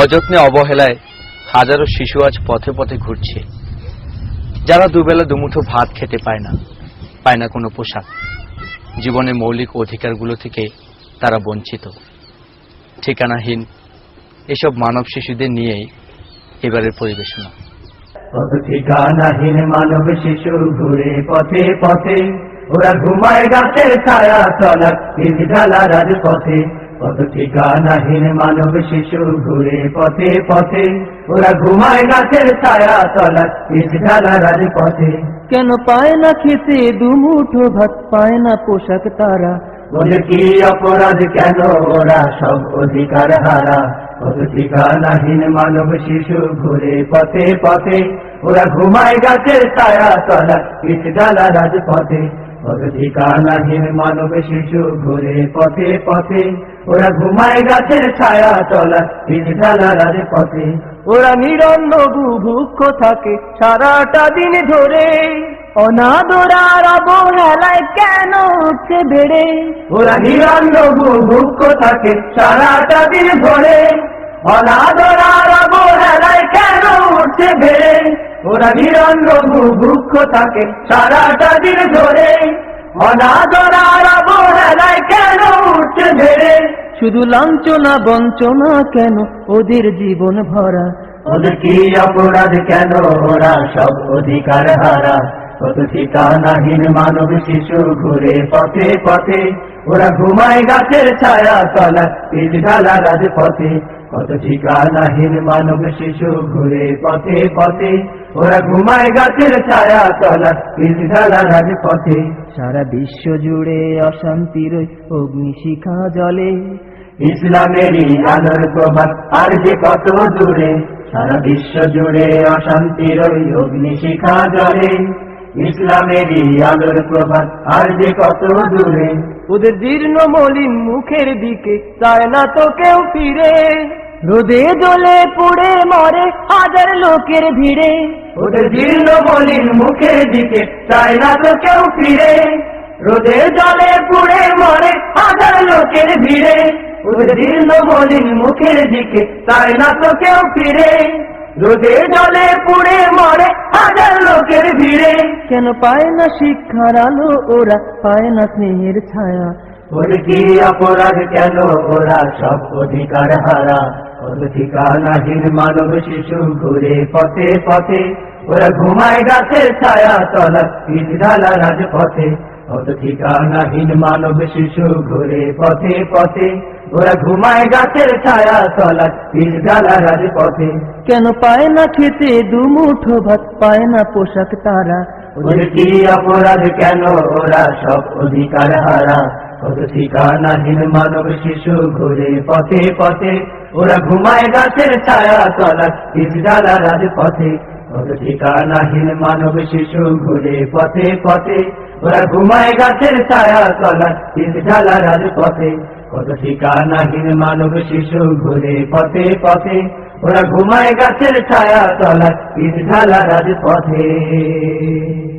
অযত্নে অবহেলায় হাজারো শিশু আজ পথে পথে ঘুরছে। যারা দুবেলা দুমুঠো ভাত খেতে পায় না পায় না কোনো পোশাক। জীবনের মৌলিক অধিকারগুলো থেকে তারা বঞ্চিত। ঠিকানাহীন এসব মানব শিশুদের নিয়েই এবারের পরিবেশনা। ঠিকানাহীন মানব শিশু ঘুরে পথে পথে, ওরা ঘুমায় গাছের ছায়া বিধালা রাজপথে। কত ঠিকানাহীন মানব শিশু ঘুরে পথে পথে। ওরা ঘুমায় গাছের ছায়া চলার বিধালা রাজপথে। কেন পায় না খেতে দুমুঠো ভাত পায় না পোশাক তারা? বলে কি অপরাধ কেন ওরা সব অধিকার হারা? কত ঠিকানাহীন মানব শিশু ঘুরে পথে পথে। ওরা ঘুমায় গাছের ছায়া তলা ইটডালা রাজপথে। ঠিকানাহীন মানব শিশু ঘুরে পথে পথে। ওরা ঘুমায় গাছের ছায়া তলা ইটডালা রাজপথে। ওরা নিরন্ন বুভুক্ষ থাকে সারাটা দিন ধরে। অনাদরার অবহেলায় কেন উঠছে বেড়ে? ওরা নিরন্ন ভুক্ষ থাকে সারাটা দিন ভরে অনাদরার অবহেলায় কেন উঠছে বেড়ে? ওরা নিরন্ন ভুক্ষ থাকে। সারাটা দিন ধরে অনাদরার অবহেলায় কেন উঠছে বেড়ে শুধু লাঞ্ছনা বঞ্চনা কেন ওদের জীবন ভরা? ওদের কি অপরাধ কেন? ওরা সব অধিকার হারা। কত ঠিকানাহীন মানব শিশু ঘুরে পথে পথে। ওরা ঘুমায় গাছের ছায়া তলা পিঠ ঢালা রাজপথে। কত ঠিকানাহীন মানব শিশু ঘুরে পথে পথে। ওরা ঘুমায় গাছের ছায়া তলা পিঠ ঢালা রাজপথে। সারা বিশ্ব জুড়ে অশান্তির অগ্নিশিখা জলে ইসলামেরই আলোর প্রভাত আর যে কত দূরে সারা বিশ্ব জুড়ে অশান্তির অগ্নিশিখা জ্বলে। ইসলামেরই আলোর প্রভাত আর যে কত দূরে ওদের জীর্ণ মলিন মুখের দিকে চায় না তো কেউ ফিরে। রোদে দোলে পুড়ে মরে হাজার লোকের ভিড়ে। ওদের জীর্ণ মলিন মুখের দিকে চায় না তো কেউ ফিরে। রোদে জলে পুড়ে মরে হাজার লোকের ভিড়ে। ওদের জীর্ণ মুখের দিকে চায় না তো কেউ ফিরে। রোদে জলে পুড়ে মরে হাজার লোকের ভিড়ে। কেন পায় না শিক্ষার আলো ওরা? পায় না স্নেহের ছায়া। ওর কি অপরাধ? কেন ওরা সব অধিকার হারা? ওর ঠিকানাহীন মানব শিশু ঘুরে পথে পথে। ওরা ঘুমায় গাছের ছায়া তলা পিঠ ঢালা রাজপথে। অত ঠিকানাহীন মানব শিশু ঘুরে পথে পথে। ওরা ঘুমায় গাছের ছায়া তলা পিঠ ঢালা রাজপথে। কেন পায় না খেতে দুমুঠো ভাত পায় না পোশাক তারা? ওদের কি অপরাধ কেন? ওরা সব অধিকার হারা। ঠিকানাহীন মানব শিশু ঘুরে পথে পথে, ওরা ঘুমায় গাছের ছায়া তলা ইসডালা রাজপথে। কত ঠিকানাহীন মানব শিশু ঘুরে পথে পথে, ওরা ঘুমায় গাছের ছায়া তলা ইসডালা রাজপথে। কত ঠিকানাহীন মানব শিশু ঘুরে পথে পথে, ওরা ঘুমায় গাছের ছায়া তলা ইসডালা রাজপথে।